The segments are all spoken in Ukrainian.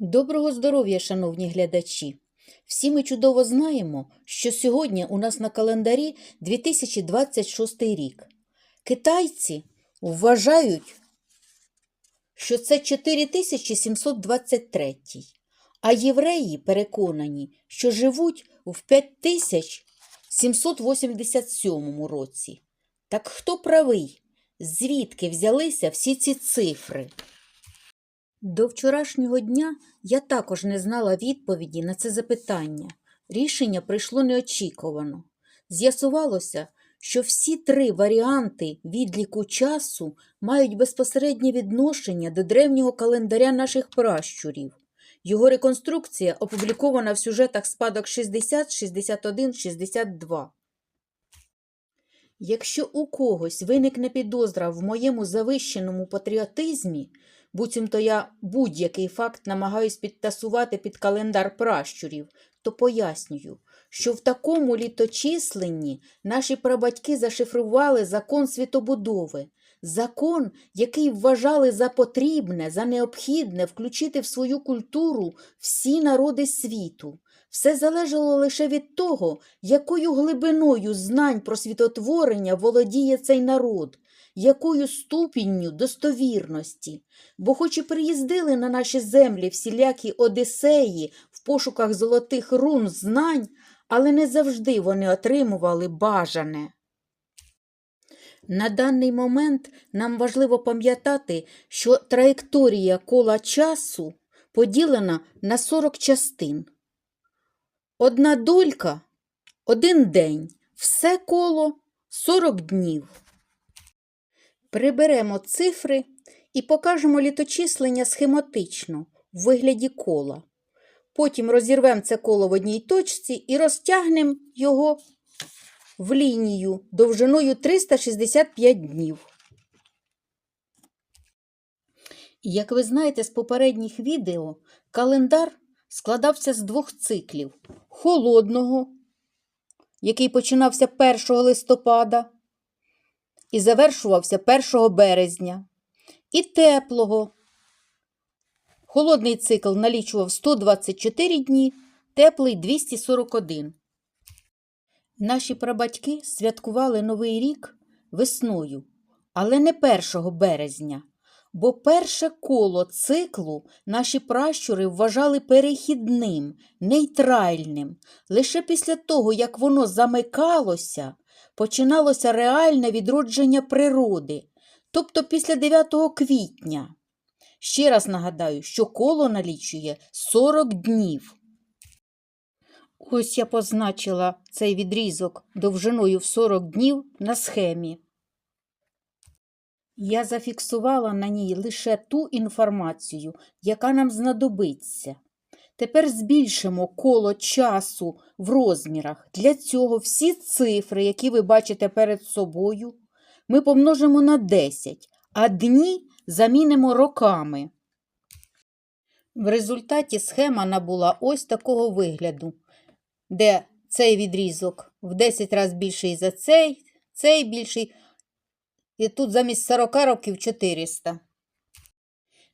Доброго здоров'я, шановні глядачі! Всі ми чудово знаємо, що сьогодні у нас на календарі 2026 рік. Китайці вважають, що це 4723, а євреї переконані, що живуть в 5787 році. Так хто правий? Звідки взялися всі ці цифри? До вчорашнього дня я також не знала відповіді на це запитання. Рішення прийшло неочікувано. З'ясувалося, що всі три варіанти відліку часу мають безпосереднє відношення до древнього календаря наших пращурів. Його реконструкція опублікована в сюжетах спадок 60, 61, 62. Якщо у когось виникне підозра в моєму завищеному патріотизмі, буцімто я будь-який факт намагаюсь підтасувати під календар пращурів, то пояснюю, що в такому літочисленні наші прабатьки зашифрували закон світобудови, закон, який вважали за потрібне, за необхідне включити в свою культуру всі народи світу. Все залежало лише від того, якою глибиною знань про світотворення володіє цей народ, якою ступінню достовірності. Бо хоч і приїздили на наші землі всілякі одисеї в пошуках золотих рун знань, але не завжди вони отримували бажане. На даний момент нам важливо пам'ятати, що траєкторія кола часу поділена на 40 частин. Одна долька один день, все коло 40 днів. Приберемо цифри і покажемо літочислення схематично в вигляді кола. Потім розірвемо це коло в одній точці і розтягнемо його в лінію довжиною 365 днів. Як ви знаєте з попередніх відео, календар складався з двох циклів: холодного, який починався 1 листопада і завершувався 1 березня, і теплого. Холодний цикл налічував 124 дні, теплий 241. Наші прабатьки святкували Новий рік весною, але не 1 березня, бо перше коло циклу наші пращури вважали перехідним, нейтральним. Лише після того, як воно замикалося, починалося реальне відродження природи, тобто після 9 квітня. Ще раз нагадаю, що коло налічує 40 днів. Ось я позначила цей відрізок довжиною в 40 днів на схемі. Я зафіксувала на ній лише ту інформацію, яка нам знадобиться. Тепер збільшимо коло часу в розмірах. Для цього всі цифри, які ви бачите перед собою, ми помножимо на 10, а дні замінимо роками. В результаті схема набула ось такого вигляду, де цей відрізок в 10 разів більший за цей, цей більший, і тут замість 40 років 400.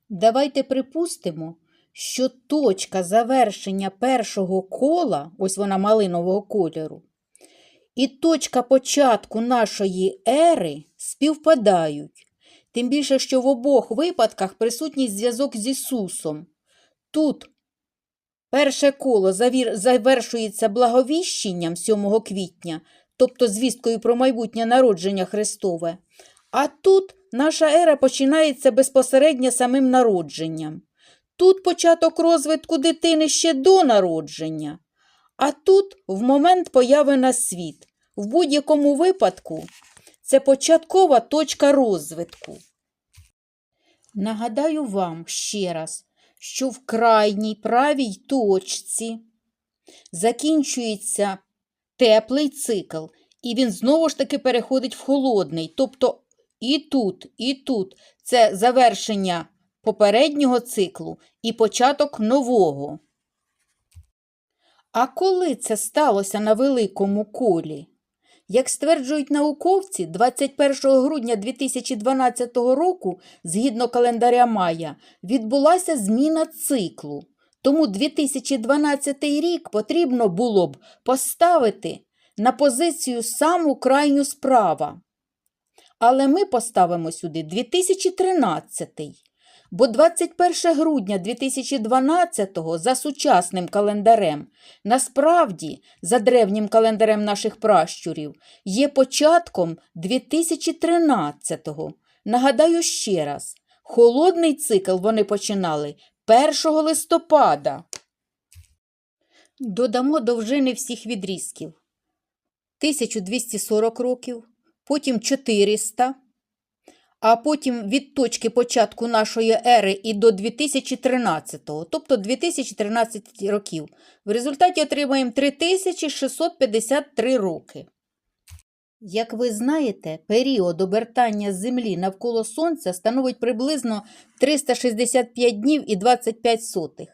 Давайте припустимо, що точка завершення першого кола, ось вона малинового кольору, і точка початку нашої ери співпадають. Тим більше, що в обох випадках присутній зв'язок з Ісусом. Тут перше коло завершується благовіщенням 7 квітня, тобто звісткою про майбутнє народження Христове. А тут наша ера починається безпосередньо самим народженням. Тут початок розвитку дитини ще до народження, а тут в момент появи на світ. В будь-якому випадку це початкова точка розвитку. Нагадаю вам ще раз, що в крайній правій точці закінчується теплий цикл, і він знову ж таки переходить в холодний. Тобто і тут, і тут це завершення попереднього циклу і початок нового. А коли це сталося на великому колі? Як стверджують науковці, 21 грудня 2012 року, згідно календаря Майя, відбулася зміна циклу. Тому 2012 рік потрібно було б поставити на позицію саму крайню справа. Але ми поставимо сюди 2013, бо 21 грудня 2012-го за сучасним календарем, насправді, за древнім календарем наших пращурів, є початком 2013-го. Нагадаю ще раз, холодний цикл вони починали 1 листопада. Додамо довжини всіх відрізків. 1240 років, потім 400, а потім від точки початку нашої ери і до 2013-го, тобто 2013 років. В результаті отримаємо 3653 роки. Як ви знаєте, період обертання Землі навколо Сонця становить приблизно 365 днів і 25 сотих.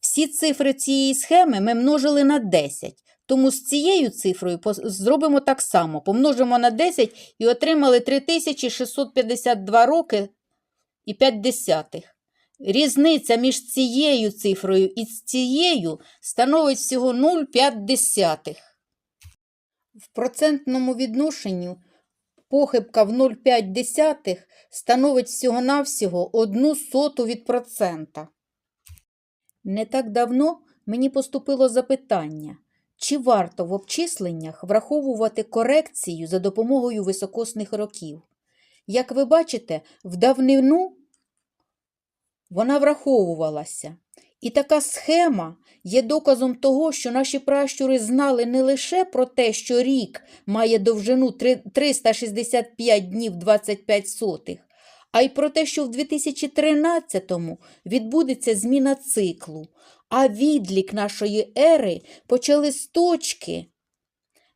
Всі цифри цієї схеми ми множили на 10, тому з цією цифрою зробимо так само. Помножимо на 10 і отримали 3652 роки і 5 десятих. Різниця між цією цифрою і цією становить всього 0,5 десятих. В процентному відношенню похибка в 0,5 десятих становить всього-навсього одну соту від процента. Не так давно мені поступило запитання, чи варто в обчисленнях враховувати корекцію за допомогою високосних років. Як ви бачите, в давнину вона враховувалася. І така схема є доказом того, що наші пращури знали не лише про те, що рік має довжину 365 днів 25 сотих, а й про те, що в 2013-му відбудеться зміна циклу, а відлік нашої ери почали з точки,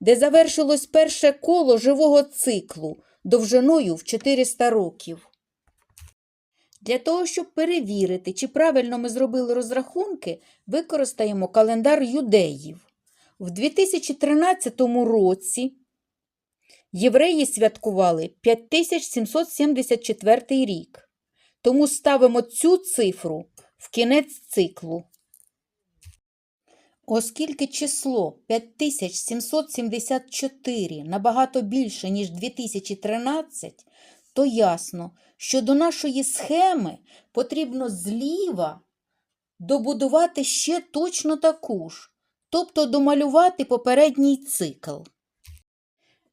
де завершилось перше коло живого циклу довжиною в 400 років. Для того, щоб перевірити, чи правильно ми зробили розрахунки, використаємо календар юдеїв. В 2013 році євреї святкували 5774 рік. Тому ставимо цю цифру в кінець циклу. Оскільки число 5774 набагато більше, ніж 2013, то ясно, що до нашої схеми потрібно зліва добудувати ще точно таку ж, тобто домалювати попередній цикл.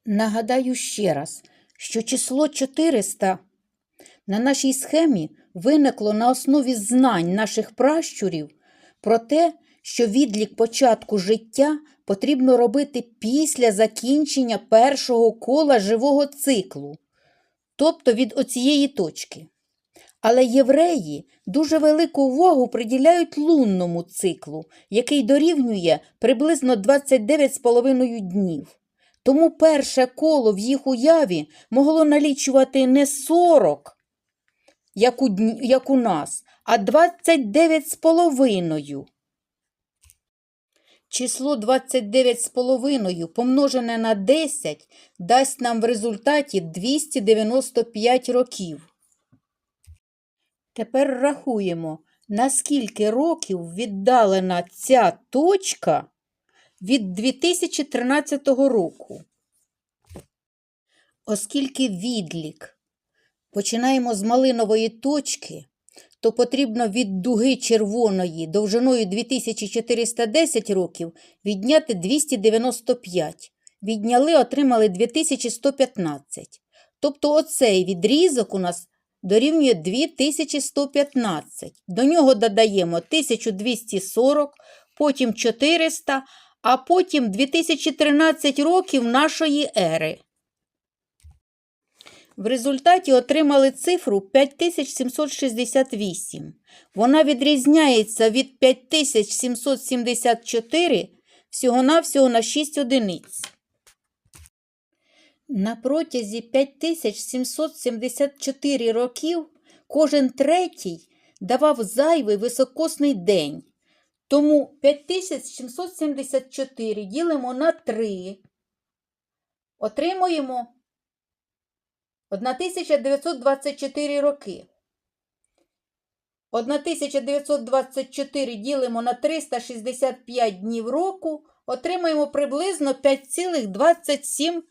Нагадаю ще раз, що число 400 на нашій схемі виникло на основі знань наших пращурів про те, що відлік початку життя потрібно робити після закінчення першого кола живого циклу, тобто від оцієї точки. Але євреї дуже велику увагу приділяють лунному циклу, який дорівнює приблизно 29,5 днів. Тому перше коло в їх уяві могло налічувати не 40, як у, як у нас, а 29,5. Число 29,5 помножене на 10 дасть нам в результаті 295 років. Тепер рахуємо, наскільки років віддалена ця точка від 2013 року. Оскільки відлік починаємо з малинової точки, то потрібно від дуги червоної довжиною 2410 років відняти 295. Відняли, отримали 2115. Тобто оцей відрізок у нас дорівнює 2115. До нього додаємо 1240, потім 400, а потім 2013 років нашої ери. В результаті отримали цифру 5768. Вона відрізняється від 5774 всього-навсього на 6 одиниць. На протязі 5774 років кожен третій давав зайвий високосний день. Тому 5774 ділимо на 3 отримуємо 1924 роки. 1924 ділимо на 365 днів року, отримаємо приблизно 5,27.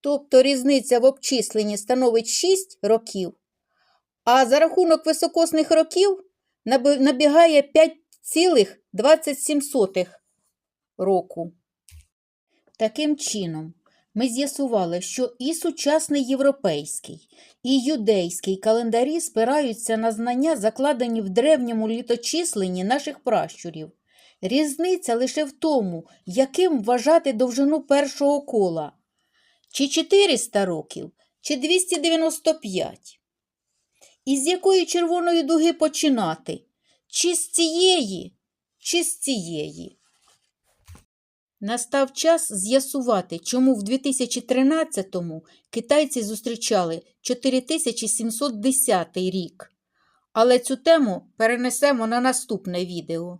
Тобто різниця в обчисленні становить 6 років, а за рахунок високосних років набігає 5,27 року. Таким чином, ми з'ясували, що і сучасний європейський, і юдейський календарі спираються на знання, закладені в древньому літочисленні наших пращурів. Різниця лише в тому, яким вважати довжину першого кола – чи 400 років, чи 295. І з якої червоної дуги починати? Чи з цієї, чи з цієї? Настав час з'ясувати, чому в 2013-му китайці зустрічали 4710 рік. Але цю тему перенесемо на наступне відео.